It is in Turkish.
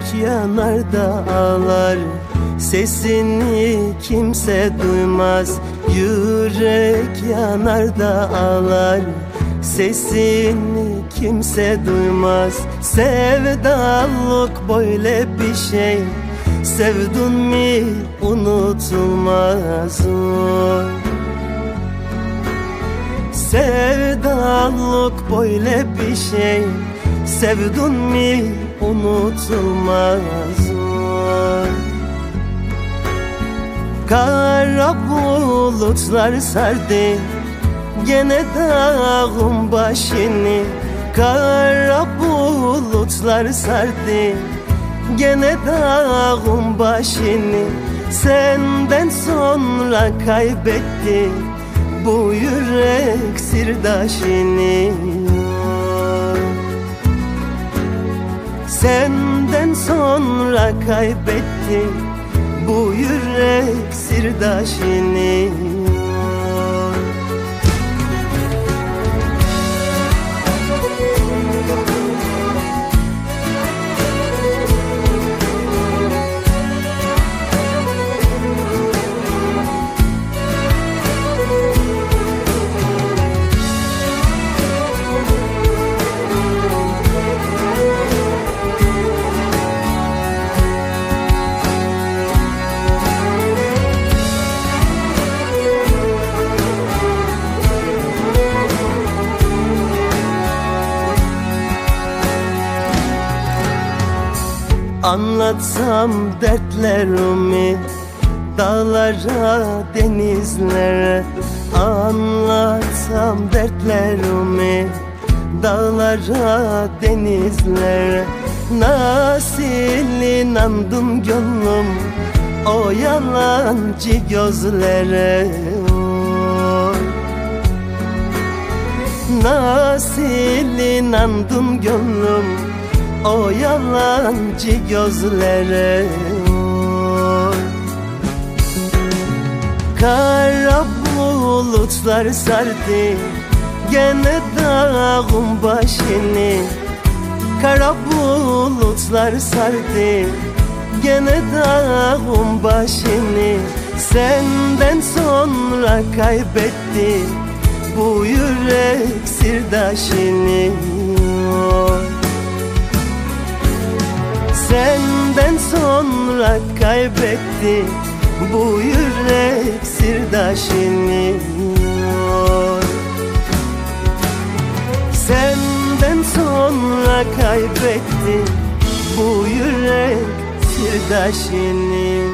Yürek yanar da ağlar Sesini kimse duymaz. Yürek yanar da ağlar Sesini kimse duymaz. Sevdalık böyle bir şey. Sevdun mi unutulmaz. O. Sevdalık böyle bir şey. Sevdun mi unutulmaz o. Kara bulutlar sardı Gene dağın başını. Kara bulutlar sardı Gene dağın başını. Senden sonra kaybetti Bu yürek sirdaşını Senden sonra kaybetti Bu yürek sirdaşını Anlatsam dertlerimi Dağlara, denizlere. Anlatsam dertlerimi Dağlara, denizlere. Nasıl inandım gönlüm O yalancı gözlere. Nasıl inandım gönlüm o yalancı gözlere oy. Kara bulutlar sardı Gene dağın başını. Kara bulutlar sardı Gene dağın başını. Senden sonra kaybetti Bu yürek sirdaşını kaybetti bu yürek sirdaşını oy. Senden sonra kaybetti bu yürek sirdaşını